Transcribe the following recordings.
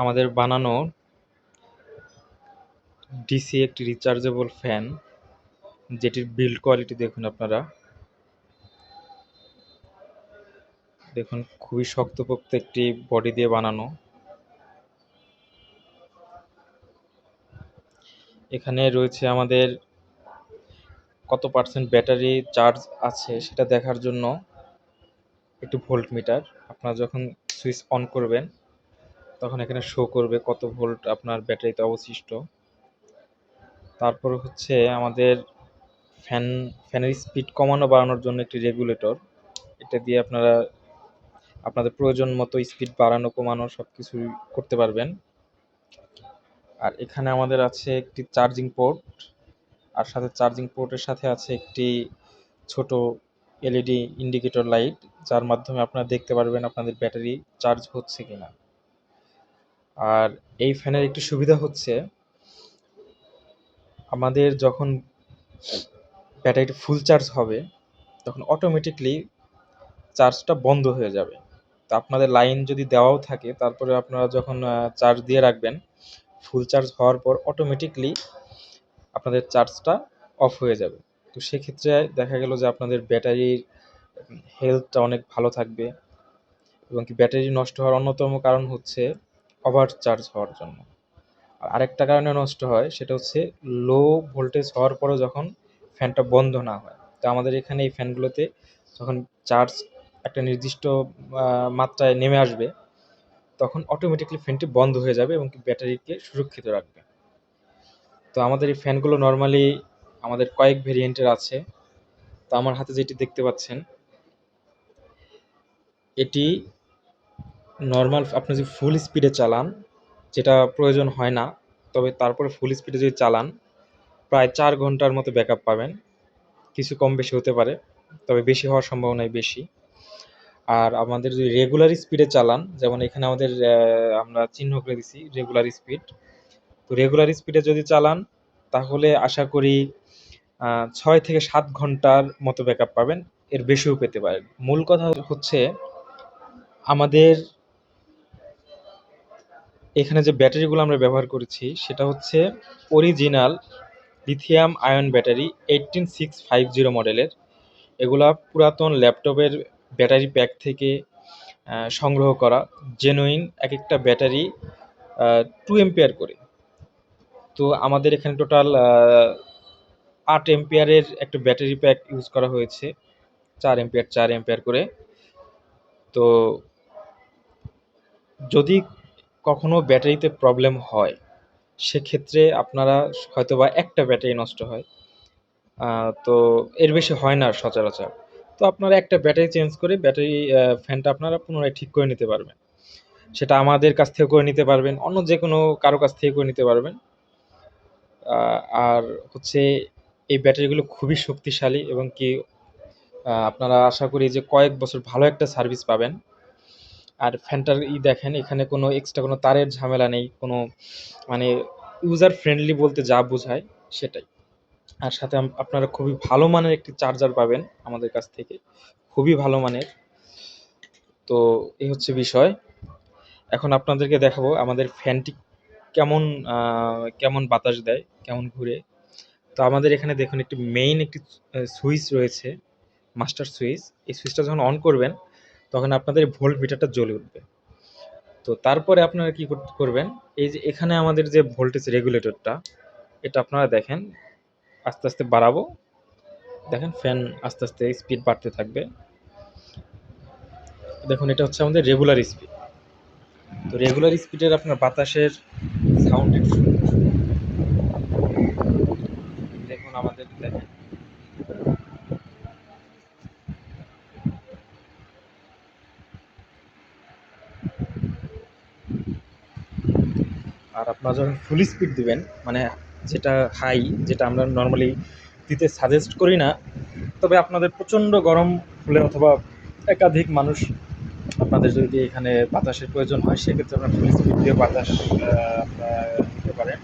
আমাদের বানানো ডিসি একটি রিচার্জেবল ফ্যান যেটির বিল্ড কোয়ালিটি দেখুন আপনারা। দেখুন, খুবই শক্তপোক্ত একটি বডি দিয়ে বানানো। এখানে রয়েছে আমাদের কত পার্সেন্ট ব্যাটারি চার্জ আছে সেটা দেখার জন্য একটু ভোল্ট মিটার আপনারা যখন সুইচ অন করবেন তখন এখানে শো করবে কত ভোল্ট আপনার ব্যাটারিতে অবশিষ্ট। তারপর হচ্ছে আমাদের ফ্যান ফ্যানের স্পিড কমানো বাড়ানোর জন্য একটি রেগুলেটর এটা দিয়ে আপনারা আপনাদের প্রয়োজন মতো স্পিড বাড়ানো, কমানো সব কিছুই করতে পারবেন। আর এখানে আমাদের আছে একটি চার্জিং পোর্ট আর সাথে চার্জিং পোর্টের সাথে আছে একটি ছোট এলইডি ইন্ডিকেটর লাইট যার মাধ্যমে আপনারা দেখতে পারবেন আপনাদের ব্যাটারি চার্জ হচ্ছে কিনা। আর এই ফ্যানের একটি সুবিধা হচ্ছে, আমাদের যখন ব্যাটারিটা ফুল চার্জ হবে, তখন অটোমেটিকলি চার্জটা বন্ধ হয়ে যাবে। তো আপনাদের লাইন যদি দেওয়াও থাকে, তারপরে আপনারা যখন চার্জ দিয়ে রাখবেন ফুল চার্জ হওয়ার পর অটোমেটিকলি আপনাদের চার্জটা অফ হয়ে যাবে। তো সেক্ষেত্রে দেখা গেল যে আপনাদের ব্যাটারির হেলথটা অনেক ভালো থাকবে এবং কি ব্যাটারি নষ্ট হওয়ার অন্যতম কারণ হচ্ছে ওভার চার্জ হওয়ার জন্য। আর আরেকটা কারণে নষ্ট হয়, সেটা হচ্ছে লো ভোল্টেজ হওয়ার পরেও যখন ফ্যানটা বন্ধ না হয়, তো আমাদের এখানে এই ফ্যানগুলোতে যখন চার্জ একটা নির্দিষ্ট মাত্রায় নেমে আসবে, তখন অটোমেটিকলি ফ্যানটি বন্ধ হয়ে যাবে এবং ব্যাটারিকে সুরক্ষিত রাখবে। তো আমাদের এই ফ্যানগুলো নর্মালি আমাদের কয়েক ভেরিয়েন্টের আছে। তো আমার হাতে যেটি দেখতে পাচ্ছেন, এটি নর্মাল আপনি যদি ফুল স্পিডে চালান, যেটা প্রয়োজন হয় না, তবে তারপরে ফুল স্পিডে যদি চালান, প্রায় চার ঘণ্টার মতো ব্যাকআপ পাবেন। কিছু কম বেশি হতে পারে, তবে বেশি হওয়ার সম্ভাবনাই বেশি। আর আমাদের যদি রেগুলার স্পিডে চালান, যেমন এখানে আমাদের আমরা চিহ্ন করে দিছি রেগুলার স্পিড তো রেগুলার স্পিডে যদি চালান, তাহলে আশা করি ছয় থেকে সাত ঘণ্টার মতো ব্যাকআপ পাবেন। এর বেশিও পেতে পারেন। মূল কথা হচ্ছে, আমাদের এখানে যে ব্যাটারিগুলো আমরা ব্যবহার করেছি, সেটা হচ্ছে original lithium ion battery eighteen six five zero মডেলের এগুলা পুরাতন ল্যাপটপের ব্যাটারি প্যাক থেকে সংগ্রহ করা জেনুইন এক একটা ব্যাটারি টু এম্পিয়ার করে। তো আমাদের এখানে টোটাল আট এম্পিয়ারের একটা ব্যাটারি প্যাক ইউজ করা হয়েছে, চার এম্পিয়ার চার এম্পিয়ার করে। তো যদি কখনো ব্যাটারিতে প্রবলেম হয়, সেক্ষেত্রে আপনারা হয়তো বা একটা ব্যাটারি নষ্ট হয়। তো এর বেশি হয় না সচরাচর। তো আপনারা একটা ব্যাটারি চেঞ্জ করে ব্যাটারি ফ্যানটা আপনারা পুনরায় ঠিক করে নিতে পারবেন। সেটা আমাদের কাছ থেকে করে নিতে পারবেন, অন্য যে কোনো কারও কাছ থেকে করে নিতে পারবেন। আর হচ্ছে এই ব্যাটারিগুলো খুবই শক্তিশালী এবং কি আপনারা আশা করি যে কয়েক বছর ভালো একটা সার্ভিস পাবেন। আর ফ্যানটার ই দেখেন, এখানে কোনো এক্সট্রা কোনো তারের ঝামেলা নেই, কোনো মানে ইউজার ফ্রেন্ডলি বলতে যা বোঝায় সেটাই। আর সাথে আপনারা খুবই ভালো মানের একটি চার্জার পাবেন আমাদের কাছ থেকে, খুবই ভালো মানের। তো এই হচ্ছে বিষয়। এখন আপনাদেরকে দেখাবো আমাদের ফ্যানটি কেমন কেমন বাতাস দেয়, কেমন ঘুরে। তো আমাদের এখানে দেখুন একটি মেইন একটি সুইচ রয়েছে মাস্টার সুইচ এই সুইচটা যখন অন করবেন তখন আপনাদের ভোল্ট মিটারটা জ্বলে উঠবে। তো তারপরে আপনারা কি করবেন, এই যে এখানে আমাদের যে ভোল্টেজ রেগুলেটরটা, এটা আপনারা দেখেন, আস্তে আস্তে বাড়াবো। দেখেন ফ্যান আস্তে আস্তে স্পিড বাড়তে থাকবে। দেখুন, এটা হচ্ছে আমাদের রেগুলার স্পিড। তো রেগুলার স্পিডের আপনার বাতাসের সাউন্ড দেখুন, আমাদের দেখেন আর আপনারা যখন ফুল স্পিড দিবেন মানে যেটা হাই যেটা আমরা নর্মালি দিতে সাজেস্ট করি না, তবে আপনাদের প্রচণ্ড গরম হলে অথবা একাধিক মানুষ আপনাদের যদি এখানে বাতাসের প্রয়োজন হয়, সেক্ষেত্রে আপনার ফুল স্পিড দিয়ে বাতাস দিতে পারেন।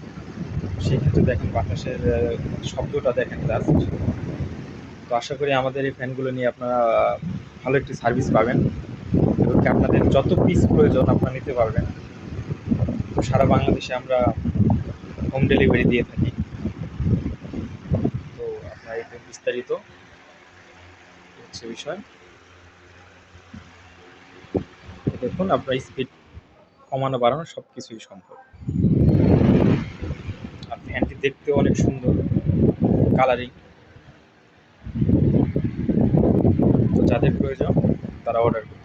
সেক্ষেত্রে দেখেন বাতাসের শব্দটা দেখেন জাস্ট তো আশা করি আমাদের এই ফ্যানগুলো নিয়ে আপনারা ভালো একটি সার্ভিস পাবেন। এবং আপনাদের যত পিস প্রয়োজন, আপনারা নিতে পারবেন। সারা বাংলাদেশে আমরা হোম ডেলিভারি দিয়ে থাকি। তো আপনার এটা বিস্তারিত হচ্ছে বিষয়। দেখুন, আপনার স্পিড কমানো, বাড়ানো সব কিছুই সম্ভব। আর ফ্যানটি দেখতে অনেক সুন্দর কালারিং তো যাদের প্রয়োজন, তারা অর্ডার করুন